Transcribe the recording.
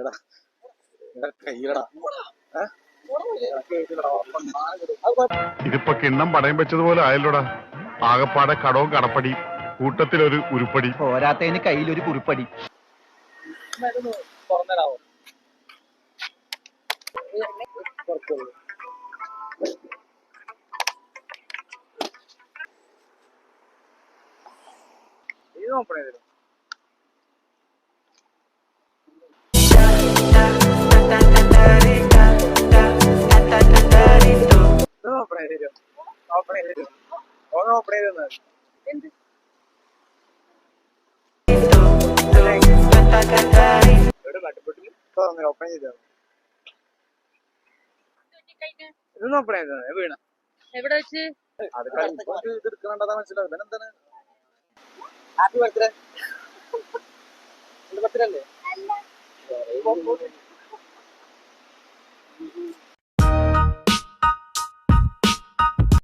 എടാ. എടാ? ഇതിപ്പോ കിണ്ണം പടയം വെച്ചതുപോലെ ആയല്ലോടാ. ആകപ്പാടെ കടവും കടപ്പടി കൂട്ടത്തിലൊരു ഉരുപ്പടി. പോരാത്തതിന് കയ്യിലൊരു കുറിപ്പടി തുറന്നിടാവോ ഇത് നോക്കണേ കട്ടുപെട്ടിൽ ഓപ്പൺ വീണ. എവിടെ വെച്ച്? അത് കഴിഞ്ഞിപ്പോ ഇത് എടുക്കണതാ മനസ്സിലാവും ഇവനെന്താണ് ഹാപ്പി ബർത്ത്ഡേ ബർത്ത്ഡേ അല്ലേ?